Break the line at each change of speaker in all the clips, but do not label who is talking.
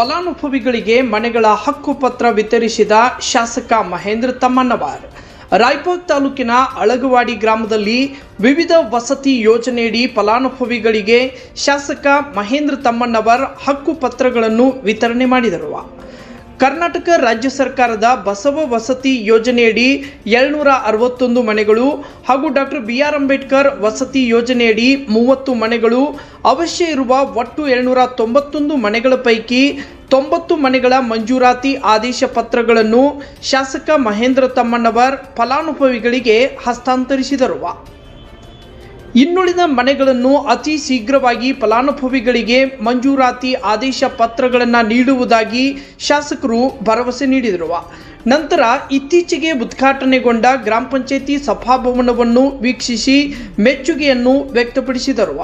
ಫಲಾನುಭವಿಗಳಿಗೆ ಮನೆಗಳ ಹಕ್ಕುಪತ್ರ ವಿತರಿಸಿದ ಶಾಸಕ ಮಹೇಂದ್ರ ತಮ್ಮಣ್ಣವಾರ್. ರಾಯ್ಪುರ್ ತಾಲೂಕಿನ ಅಳಗವಾಡಿ ಗ್ರಾಮದಲ್ಲಿ ವಿವಿಧ ವಸತಿ ಯೋಜನೆಯಡಿ ಫಲಾನುಭವಿಗಳಿಗೆ ಶಾಸಕ ಮಹೇಂದ್ರ ತಮ್ಮಣ್ಣವರ್ ಹಕ್ಕುಪತ್ರಗಳನ್ನು ವಿತರಣೆ ಮಾಡಿದರು. ಕರ್ನಾಟಕ ರಾಜ್ಯ ಸರ್ಕಾರದ ಬಸವ ವಸತಿ ಯೋಜನೆಯಡಿ ಏಳ್ನೂರ ಅರವತ್ತೊಂದು ಮನೆಗಳು ಹಾಗೂ ಡಾಕ್ಟರ್ ಬಿ ಆರ್ ಅಂಬೇಡ್ಕರ್ ವಸತಿ ಯೋಜನೆಯಡಿ ಮೂವತ್ತು ಮನೆಗಳು. ಅವಶ್ಯ ಇರುವ ಒಟ್ಟು ಏಳ್ನೂರ ತೊಂಬತ್ತೊಂದು ಮನೆಗಳ ಪೈಕಿ ತೊಂಬತ್ತು ಮನೆಗಳ ಮಂಜೂರಾತಿ ಆದೇಶ ಪತ್ರಗಳನ್ನು ಶಾಸಕ ಮಹೇಂದ್ರ ತಮ್ಮಣ್ಣವರ್ ಫಲಾನುಭವಿಗಳಿಗೆ ಹಸ್ತಾಂತರಿಸಿದರು. ಇನ್ನುಳಿದ ಮನೆಗಳನ್ನು ಅತಿ ಶೀಘ್ರವಾಗಿ ಫಲಾನುಭವಿಗಳಿಗೆ ಮಂಜೂರಾತಿ ಆದೇಶ ಪತ್ರಗಳನ್ನು ನೀಡುವುದಾಗಿ ಶಾಸಕರು ಭರವಸೆ ನೀಡಿದರು. ನಂತರ ಇತ್ತೀಚೆಗೆ ಉದ್ಘಾಟನೆಗೊಂಡ ಗ್ರಾಮ ಪಂಚಾಯಿತಿ ಸಭಾಭವನವನ್ನು ವೀಕ್ಷಿಸಿ ಮೆಚ್ಚುಗೆಯನ್ನು ವ್ಯಕ್ತಪಡಿಸಿದರು.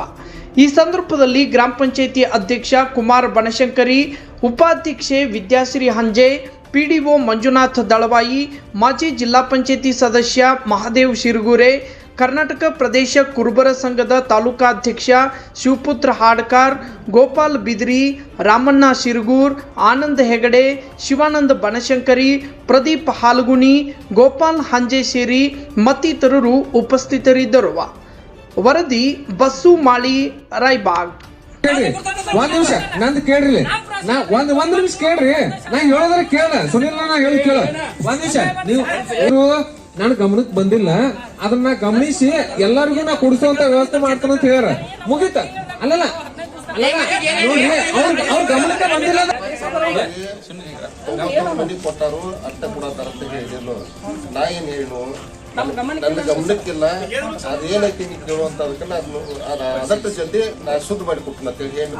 ಈ ಸಂದರ್ಭದಲ್ಲಿ ಗ್ರಾಮ ಪಂಚಾಯಿತಿ ಅಧ್ಯಕ್ಷ ಕುಮಾರ್ ಬನಶಂಕರಿ, ಉಪಾಧ್ಯಕ್ಷೆ ವಿದ್ಯಾಶ್ರೀ ಹಂಜೆ, ಪಿಡಿಒ ಮಂಜುನಾಥ್ ದಳವಾಯಿ, ಮಾಜಿ ಜಿಲ್ಲಾ ಪಂಚಾಯಿತಿ ಸದಸ್ಯ ಮಹಾದೇವ್ ಶಿರಗೂರೆ ಕರ್ನಾಟಕ ಪ್ರದೇಶ ಕುರುಬರ ಸಂಘದ ತಾಲೂಕಾಧ್ಯಕ್ಷ ಶಿವಪುತ್ರ ಹಾಡ್ಕಾರ್, ಗೋಪಾಲ್ ಬಿದ್ರಿ, ರಾಮಣ್ಣ ಶಿರಗೂರ್, ಆನಂದ್ ಹೆಗಡೆ, ಶಿವಾನಂದ ಬನಶಂಕರಿ, ಪ್ರದೀಪ್ ಹಾಲ್ಗುಣಿ, ಗೋಪಾಲ್ ಹಂಜೆ ಸೇರಿ ಮತ್ತಿತರರು ಉಪಸ್ಥಿತರಿದ್ದರು. ವರದಿ ಬಸ್ಸು ಮಾಳಿ ರಾಯ್ಬಾಗ್.
ಒಂದ್ ನಿಮಿಷ ಕೇಳ್ರಿ. ನಾ ಒಂದ್ ಒಂದ್ ನಿಮಿಷ ಕೇಳ್ರಿ, ನಾ ಹೇಳೋದ್ರ ಕೇಳ. ಸುನಿಲ್ ನಾ ಹೇಳಿ ಕೇಳ. ಒಂದ್ ನಿಮಿಷ, ನೀವು ನನ್ನ ಗಮನಕ್ಕೆ ಬಂದಿಲ್ಲ ಅದನ್ನ ಗಮನಿಸಿ ಎಲ್ಲರಿಗೂ ನಾ ಕೊಡಿಸುವಂತ ವ್ಯವಸ್ಥೆ ಮಾಡ್ತಾನ ಅಂತ ಹೇಳ್ಯಾರ ಮುಗಿತ ಅಲ್ಲಲ್ಲ ಅವ್ರ ಗಮನಕ್ಕೆ ಬಂದಿಲ್ಲ
ನಾವು ಕೊಟ್ಟರು ಕೊಟ್ಟಾರು ಅಟ್ಟ ಕೊಡತ್ತಾರ ಅಂತ ಹೇಳಿದ್ರು ನಾ ಏನ್ ಹೇಳು ನನ್ನ ಗಮನಕ್ಕಿಲ್ಲ ಅದೇನೈತಿ ನೀವು ಕೇಳುವಂತ ಅದಕ್ಕೆ ನಾನು ಅದ ಅದಕ್ಕೆ ಜಲ್ದಿ ನಾ ಶುದ್ಧ ಮಾಡಿ ಕೊಡ್ತೀನಿ ಅಂತ ಹೇಳಿ
ಇದ್ದಾರೆ?